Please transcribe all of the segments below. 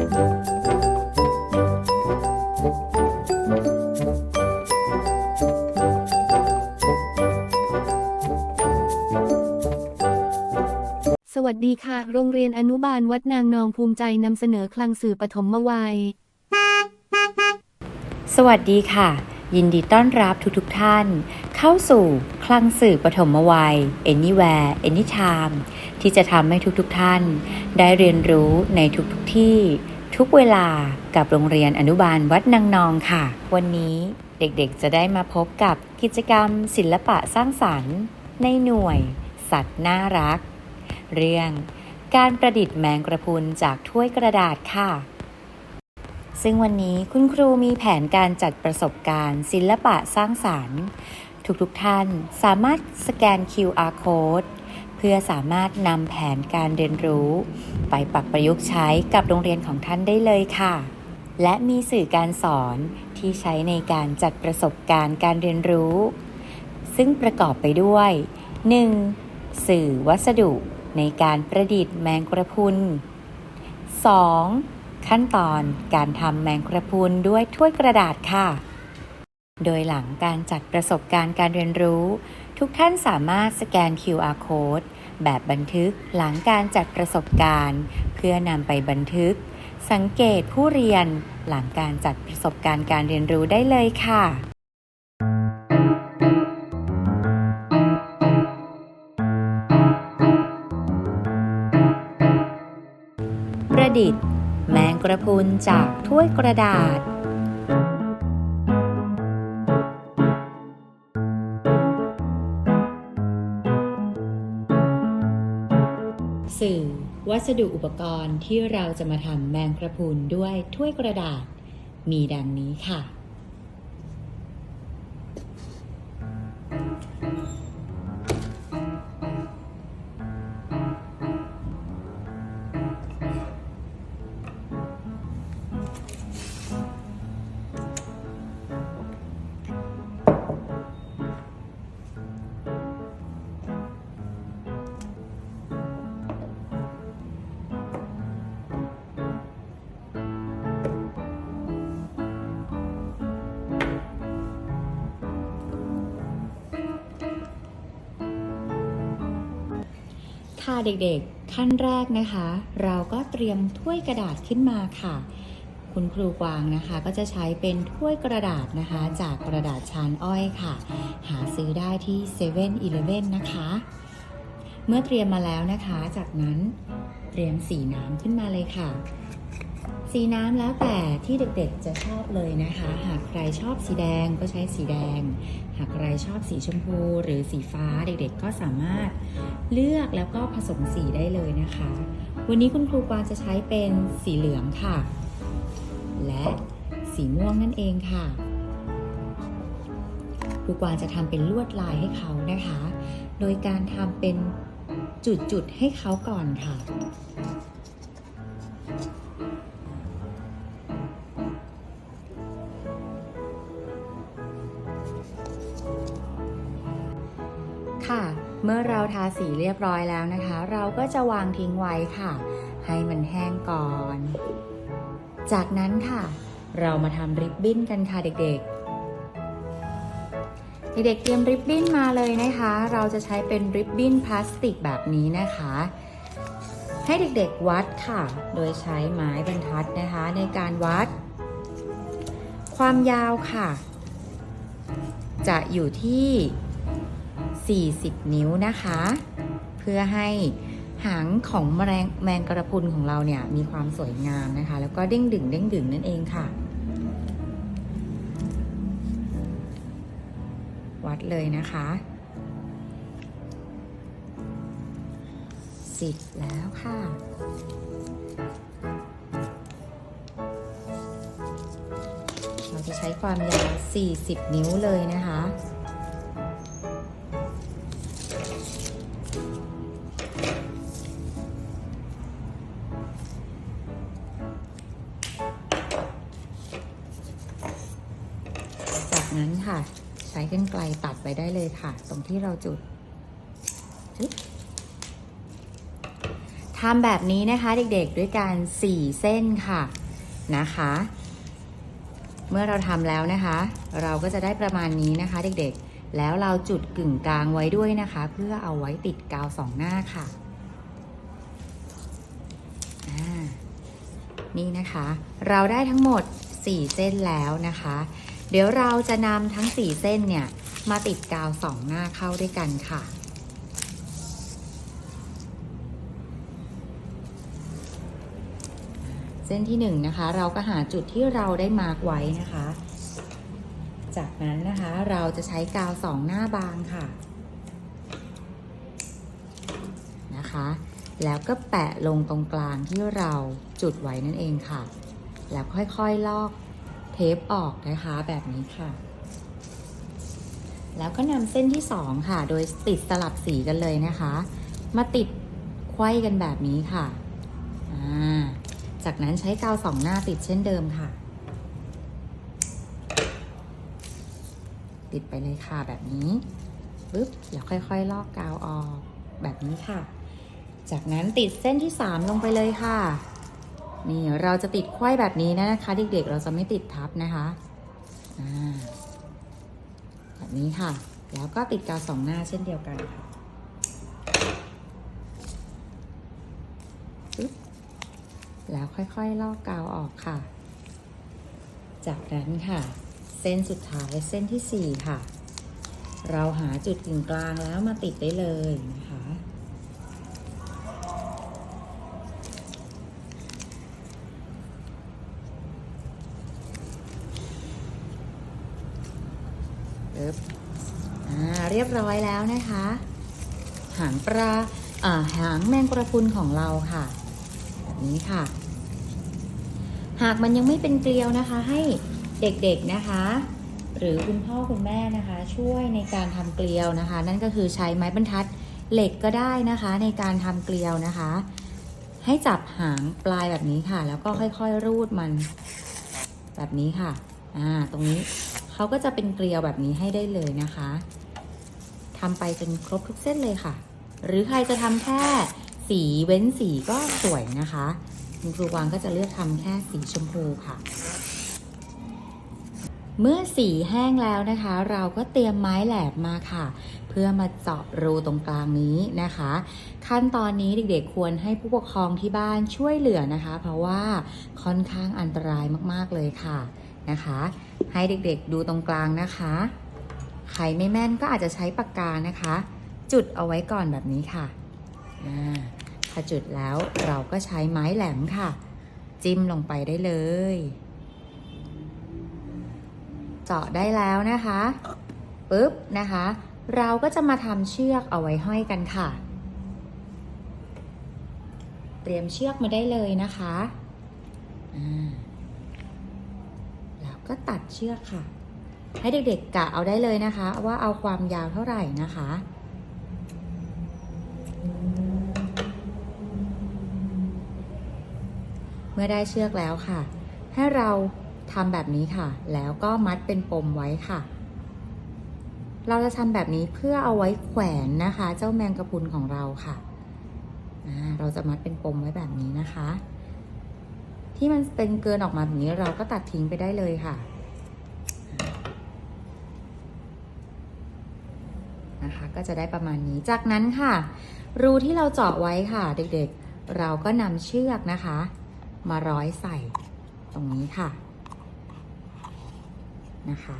สวัสดีค่ะ โรงเรียนอนุบาลวัดนางนองภูมิใจนำเสนอคลังสื่อปฐมวัย สวัสดีค่ะ ยินดีต้อนรับทุกๆทท่าน เข้าสู่คลังสื่อปฐมวัย Anywhere Anytime ที่จะทำให้ทุกๆทท่าน ได้เรียนรู้ในทุกๆทที่ ทุกเวลากับโรงเรียนอนุบาลวัดนางนองค่ะ วันนี้เด็กๆจะได้มาพบกับกิจกรรมศิลปะสร้างสรรค์ ในหน่วย สัตว์น่ารัก เรื่องการประดิษฐ์แมงกระพุนจากถ้วยกระดาษค่ะ ซึ่งวันนี้คุณครูมีแผนการจัดประสบการณ์ศิลปะสร้างสารรค์ ทุกๆทท่านสามารถสแกน QR code เพื่อสามารถนำแผนการเรียนรู้ ไปปรับประยุกต์ใช้กับโรงเรียนของท่านได้เลยค่ะ และมีสื่อการสอนที่ใช้ในการจัดประสบการณ์การเรียนรู้ ซึ่งประกอบไปด้วย 1. สื่อวัสดุในการประดิษฐ์แมงกระพุน 2. ขั้นตอนการทำแมงกระพุนด้วยถ้วยกระดาษค่ะ โดยหลังการจัดประสบการณ์การเรียนรู้ ทุกท่านสามารถสแกน QR code แบบบันทึกหลังการจัดประสบการณ์ เพื่อนำไปบันทึก สังเกตผู้เรียนหลังการจัดประสบการณ์การเรียนรู้ได้เลยค่ะประดิษฐ์ แมงกระพุนจากถ้วยกระดาษ สื่อ วัสดุอุปกรณ์ที่เราจะมาทำแมงกระพุนด้วยถ้วยกระดาษ มีดังนี้ค่ะ ค่ะเด็กๆ ขั้นแรกนะคะ เราก็เตรียมถ้วยกระดาษขึ้นมาค่ะ คุณครูกวางนะคะก็จะใช้เป็นถ้วยกระดาษนะคะ จากกระดาษชานอ้อยค่ะ หาซื้อได้ที่7 e เ e ่ e อนะคะ เมื่อเตรียมมาแล้วนะคะ จากนั้นเตรียมสีน้ำขึ้นมาเลยค่ะ สีน้ำแล้วแต่ที่เด็กๆจะชอบเลยนะคะ หากใครชอบสีแดงก็ใช้สีแดง หากใครชอบสีชมพูหรือสีฟ้าเด็กๆ ก็สามารถเลือกแล้วก็ผสมสีได้เลยนะคะ วันนี้คุณครูกวางจะใช้เป็นสีเหลืองค่ะ และสีม่วงนั่นเองค่ะครูกวางจะทำเป็นลวดลายให้เขานะคะ โดยการทำเป็นจุดๆให้เขาก่อนค่ะค่ะ ทาสีเรียบร้อยแล้วนะคะ เราก็จะวางทิ้งไว้ค่ะ ให้มันแห้งก่อน จากนั้นค่ะ เรามาทำริบบิ้นกันค่ะเด็กๆ เด็กๆเตรียมริบบิ้นมาเลยนะคะ เราจะใช้เป็นริบบิ้นพลาสติกแบบนี้นะคะ ให้เด็กๆวัดค่ะ โดยใช้ไม้บรรทัดนะคะ ในการวัด ความยาวค่ะ จะอยู่ที่ 40 นิ้วนะคะ เพื่อให้หางของแมลงแมงกระพุนของเราเนี่ยมีความสวยงามนะคะ แล้วก็เด้งดึงเด้งดึงนั่นเองค่ะ วัดเลยนะคะสิบแล้วค่ะ เราจะใช้ความยาว40 นิ้วเลยนะคะ ช้กรรไกลตัดไปได้เลยค่ะ ตรงที่เราจุดทำแบบนี้นะคะเด็กๆด้วยการ4เส้นค่ะนะคะ เมื่อเราทำแล้วนะคะ เราก็จะได้ประมาณนี้นะคะ เด็กๆ แล้วเราจุดกึ่งกลางไว้ด้วยนะคะ เพื่อเอาไว้ติดกาวสองหน้าค่ะนี่นะคะ เราได้ทั้งหมด 4 เส้นแล้วนะคะ เดี๋ยวเราจะนำทั้ง 4 เส้นเนี่ย มาติดกาวสองหน้าเข้าด้วยกันค่ะเส้นที่1นงนะคะเราก็หาจุดที่เราได้มาร์กไว้นะคะ จากนั้นนะคะเราจะใช้กาวสองหน้าบางค่ะนะคะ แล้วก็แปะลงตรงกลางที่เราจุดไว้นั่นเองค่ะ แล้วค่อยๆลอก ปออกนะคะแบบนี้ค่ะ แล้วก็นำเส้นที่สองค่ะ โดยติดสลับสีกันเลยนะคะ มาติดไขว้กันแบบนี้ค่ะ จากนั้นใช้กาวสองหน้าติดเช่นเดิมค่ะ ติดไปเลยค่ะแบบนี้ปึ๊บแล้วค่อยๆ ลอกกาวออกแบบนี้ค่ะ จากนั้นติดเส้นที่ 3 ลงไปเลยค่ะ นี่เราจะติดไขว้แบบนี้นะคะเด็กๆ เราจะไม่ติดทับนะคะแบบนี้ค่ะ แล้วก็ติดกาวสองหน้าเช่นเดียวกันค่ะแล้วค่อยๆลอกกาวออกค่ะ จากนั้นค่ะ เส้นสุดท้ายเส้นที่ 4 ค่ะ เราหาจุดกึ่งกลางแล้วมาติดได้เลยนะคะ ปึ๊บอ่าเรียบร้อยแล้วนะคะ หางปลาหางแมงกระพุนของเราค่ะแบบนี้ค่ะ หากมันยังไม่เป็นเกลียวนะคะ ให้เด็กๆนะคะ หรือคุณพ่อคุณแม่นะคะ ช่วยในการทำเกลียวนะคะ นั่นก็คือใช้ไม้บรรทัดเหล็กก็ได้นะคะ ในการทำเกลียวนะคะ ให้จับหางปลายแบบนี้ค่ะ แล้วก็ค่อยๆรูดมัน แบบนี้ค่ะอ่าตรงนี้เขาก็จะเป็นเกลียวแบบนี้ให้ได้เลยนะคะ ทำไปจนครบทุกเส้นเลยค่ะ หรือใครจะทำแค่สีเว้นสีก็สวยนะคะคุณครูวางก็จะเลือกทำแค่สีชมพูค่ะ เมื่อสีแห้งแล้วนะคะ เราก็เตรียมไม้แหลมมาค่ะ เพื่อมาเจาะรูตรงกลางนี้นะคะ ขั้นตอนนี้เด็กๆควรให้ผู้ปกครองที่บ้านช่วยเหลือนะคะ เพราะว่าค่อนข้างอันตรายมากๆเลยค่ะนะคะ ให้เด็กๆดูตรงกลางนะคะ ใครไม่แม่นก็อาจจะใช้ปากกานะคะ จุดเอาไว้ก่อนแบบนี้ค่ะอ่าพอจุดแล้วเราก็ใช้ไม้แหลมค่ะ จิ้มลงไปได้เลย เจาะได้แล้วนะคะปุ๊บนะคะ เราก็จะมาทำเชือกเอาไว้ห้อยกันค่ะ เตรียมเชือกมาได้เลยนะคะแล้วก็ตัดเชือกค่ะ ให้เด็กๆกะเอาได้เลยนะคะ ว่าเอาความยาวเท่าไหร่นะคะเมื่อได้เชือกแล้วค่ะ ให้เราทำแบบนี้ค่ะ แล้วก็มัดเป็นปมไว้ค่ะ เราจะทำแบบนี้เพื่อเอาไว้แขวนนะคะ เจ้าแมงกะพรุนของเราค่ะ เราจะมัดเป็นปมไว้แบบนี้นะคะ ที่มันเป็นเกินออกมาแบบนี้เราก็ตัดทิ้งไปได้เลยค่ะ นะคะ ก็จะได้ประมาณนี้ จากนั้นค่ะ รูที่เราเจาะไว้ค่ะ เด็กๆ เราก็นำเชือกนะคะ มาร้อยใส่ตรงนี้ค่ะนะคะ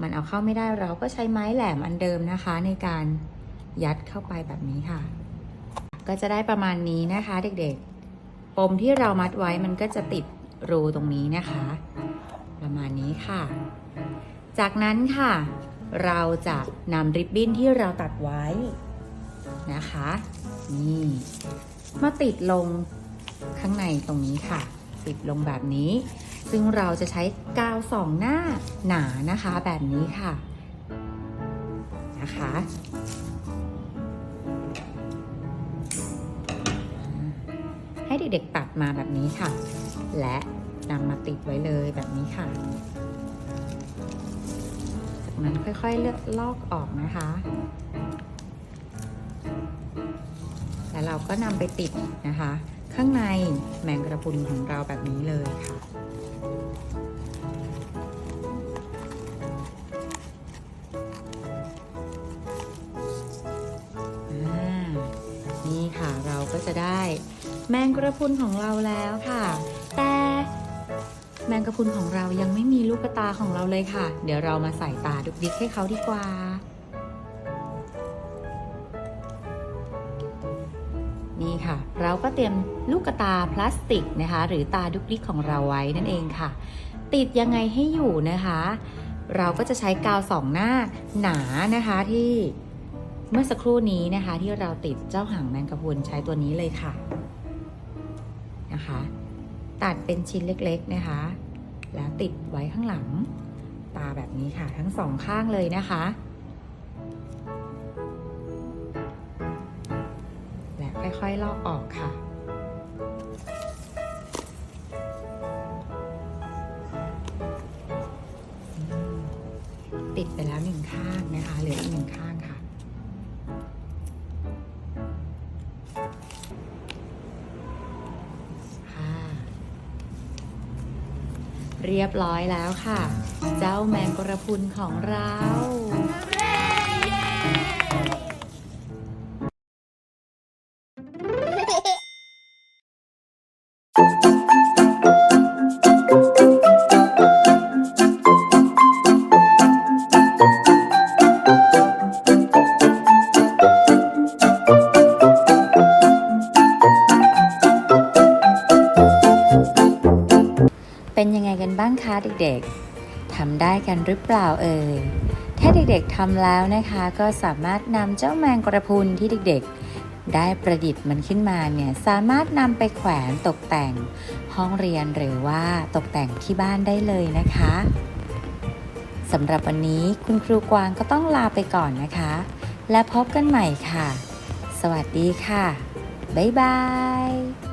มันเอาเข้าไม่ได้เราก็ใช้ไม้แหลมอันเดิมนะคะ ในการยัดเข้าไปแบบนี้ค่ะ ก็จะได้ประมาณนี้นะคะเด็กๆ ปมที่เรามัดไว้มันก็จะติดรูตรงนี้นะคะ ประมาณนี้ค่ะ จากนั้นค่ะ เราจะนำริบบิ้นที่เราตัดไว้นะคะนี่มาติดลงข้างในตรงนี้ค่ะ ติดลงแบบนี้ ซึ่งเราจะใช้กาวสองหน้าหนานะคะแบบนี้ค่ะนะคะให้เด็กๆตัดมาแบบนี้ค่ะ และนำมาติดไว้เลยแบบนี้ค่ะ นั้นค่อยๆเลือกลอกออกนะคะ แล้วเราก็นำไปติดนะคะ ข้างในแมงกระพุนของเราแบบนี้เลยค่ะนี่ค่ะเราก็จะได้แมงกระพุนของเราแล้วค่ะ แมงกะพรุนของเรายังไม่มีลูกตาของเราเลยค่ะ เดี๋ยวเรามาใส่ตาดุกดิกให้เขาดีกว่า นี่ค่ะ เราก็เตรียมลูกตาพลาสติกนะคะ หรือตาดุกดิกของเราไว้นั่นเองค่ะ ติดยังไงให้อยู่นะคะ เราก็จะใช้กาวสองหน้าหนานะคะที่เมื่อสักครู่นี้นะคะ ที่เราติดเจ้าหางแมงกะพรุนใช้ตัวนี้เลยค่ะนะคะ ตัดเป็นชิ้นเล็กๆนะคะ แล้วติดไว้ข้างหลัง ตาแบบนี้ค่ะทั้งสองข้างเลยนะคะ และค่อยๆลอกออกค่ะติดไปแล้วหนึ่งข้างนะคะเหลืออีกหนึ่งข้าง เรียบร้อยแล้วค่ะ เจ้าแมงกระพรุนของเรา กันบ้างคะเด็กๆทำได้กันหรือเปล่าเอ่ยถ้าเด็กๆทำแล้วนะคะก็สามารถนำเจ้าแมงกระพุนที่เด็กๆ ได้ประดิษฐ์มันขึ้นมาเนี่ยสามารถนำไปแขวนตกแต่งห้องเรียนหรือว่าตกแต่งที่บ้านได้เลยนะคะสำหรับวันนี้คุณครูกวางก็ต้องลาไปก่อนนะคะ และพบกันใหม่ค่ะ สวัสดีค่ะ บ๊ายบาย